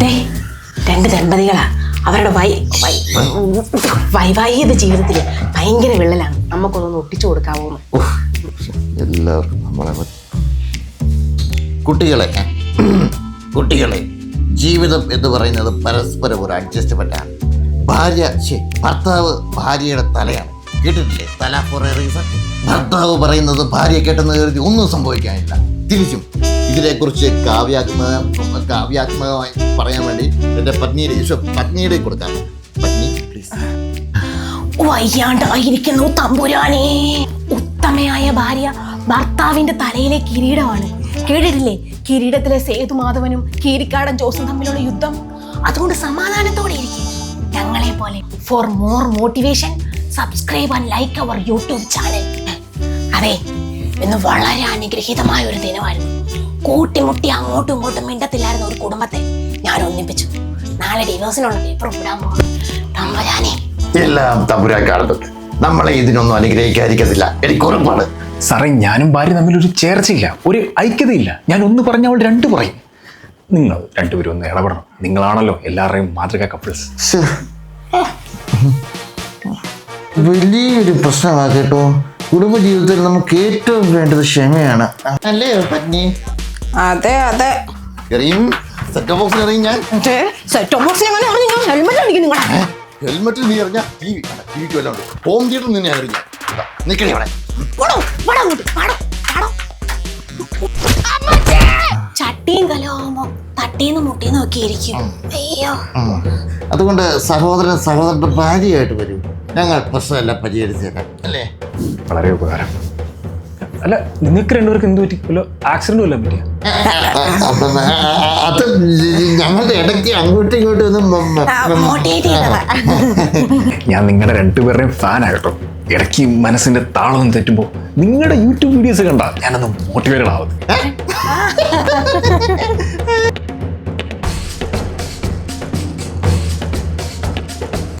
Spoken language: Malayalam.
ദേ രണ്ട് ദമ്പതികളാ. അവരുടെ വൈ വൈ- വൈവാഹിക ജീവിതത്തിൽ ഭയങ്കര വിള്ളലാണ്. നമുക്കൊന്ന് ഒട്ടിച്ചു കൊടുക്കാവോ കുട്ടികളെ കുട്ടികളെ ജീവിതം എന്ന് പറയുന്നത് പരസ്പരം ഒരു അഡ്ജസ്റ്റ്മെന്റാണ് ഭാര്യ ഭർത്താവ് ഭാര്യയുടെ തലയാണ്. കേട്ടിട്ടില്ലേ? തല ഫോർ എ റീസൺ ഭർത്താവ് പറയുന്നത് ഭാര്യ കേട്ടെന്ന് കരുതി ഒന്നും സംഭവിക്കാനില്ല. തിരിച്ചും. ഇതിനെക്കുറിച്ച് കാവ്യാത്മക കാവ്യാത്മകമായി പറയാൻ വേണ്ടി എന്റെ പത്നിയുടെ ഈശോ പത്നിയുടെ കൊടുക്കാം പത്നി പ്ലീസ് വയ്യാണ്ടായിരിക്കുന്നു തമ്പുരാനേ. ഉത്തമയായ ഭാര്യ ഭർത്താവിന്റെ തലയിലെ കിരീടമാണ്. കേട്ടിട്ടില്ലേ? കിരീടത്തിലെ സേതുമാധവനും കീരിക്കാടൻ ജോസും തമ്മിലുള്ള യുദ്ധം. അതുകൊണ്ട് സമാധാനത്തോടെ ഇരിക്കും. ഞങ്ങളെ പോലെ for more motivation subscribe and like our YouTube channel അതെ ഇന്ന് വളരെ അനുഗ്രഹീതമായ ഒരു ദിനമായിരുന്നു. കൂട്ടിമുട്ടി അങ്ങോട്ടും ഇങ്ങോട്ടും മിണ്ടത്തില്ലായിരുന്ന ഒരു കുടുംബത്തെ ഞാൻ ഒന്നിപ്പിച്ചു. നാളെ ഡിവോഴ്സിനുള്ള പേപ്പർ വിടാൻ പോകും തമ്പുരാനേ. എല്ലാം തമ്പുരാൻ നമ്മളെ ഇതിനൊന്നും അനുഗ്രഹിക്കാതിരിക്കത്തില്ല. എനിക്ക് ഉറപ്പാണ്. സാറേ ഞാനും ഭാര്യ തമ്മിൽ ഒരു ചേർച്ചയില്ല ഒരു ഐക്യതയില്ല. ഞാൻ ഒന്ന് പറഞ്ഞ അവൾ രണ്ട് പറയും. നിങ്ങൾ രണ്ടുപേരും ഒന്ന് ഇടപെടണം. നിങ്ങളാണല്ലോ എല്ലാവരുടെയും മാതൃക കപ്പിൾസ്. വലിയൊരു പ്രശ്നമാണ് കേട്ടോ. കുടുംബജീവിതത്തിൽ നമുക്ക് ഏറ്റവും വേണ്ടത് ക്ഷമയാണ്. അല്ലേ പത്നി? അതെ അതെ. എറിയും സെറ്റ് ബോക്സിൽ എറിയും ഞാൻ. സെറ്റ് ബോക്സിൽ ഹെൽമെറ്റ് അടിക്കും നിങ്ങൾ ഹെൽമെറ്റിൽ നീ എറിഞ്ഞ ടി വി ടി വിക്ക് വല്ലതും ഹോം തിയേറ്ററിൽ നിന്ന് ഞാൻ എറിഞ്ഞ നിക്കണേ അവിടെ. പോടോ, പോടോ അങ്ങോട്ട്, പാടോ, പാടോ. ചട്ടിയും കലമാകുമ്പോ തട്ടീന്ന് മുട്ടീന്ന് ഒക്കെ ഇരിക്കും. അയ്യോ. അതുകൊണ്ട് സഹോദരൻ സഹോദരന്റെ ഭാര്യയായിട്ട് വരൂ. ഞങ്ങൾ പ്രശ്നമല്ല പരിഹരിച്ചേക്കാം അല്ലേ? വളരെ ഉപകാരം. അല്ല നിങ്ങൾക്ക് രണ്ടുപേർക്ക് എന്ത് പറ്റി? വല്ല ആക്സിഡന്റ് വല്ലതും പറ്റിയ? അത് ഞങ്ങളുടെ ഇടയ്ക്ക് അങ്ങോട്ടും ഇങ്ങോട്ടും ഒന്നും ഞാൻ നിങ്ങളുടെ രണ്ടുപേരുടെയും ഫാനാകട്ടോ ഇടയ്ക്ക് മനസ്സിന്റെ താളം തെറ്റുമ്പോൾ നിങ്ങളുടെ യൂട്യൂബ് വീഡിയോസ് കണ്ട ഞാനൊന്ന് മോട്ടിവേറ്റഡ് ആവുന്നത്.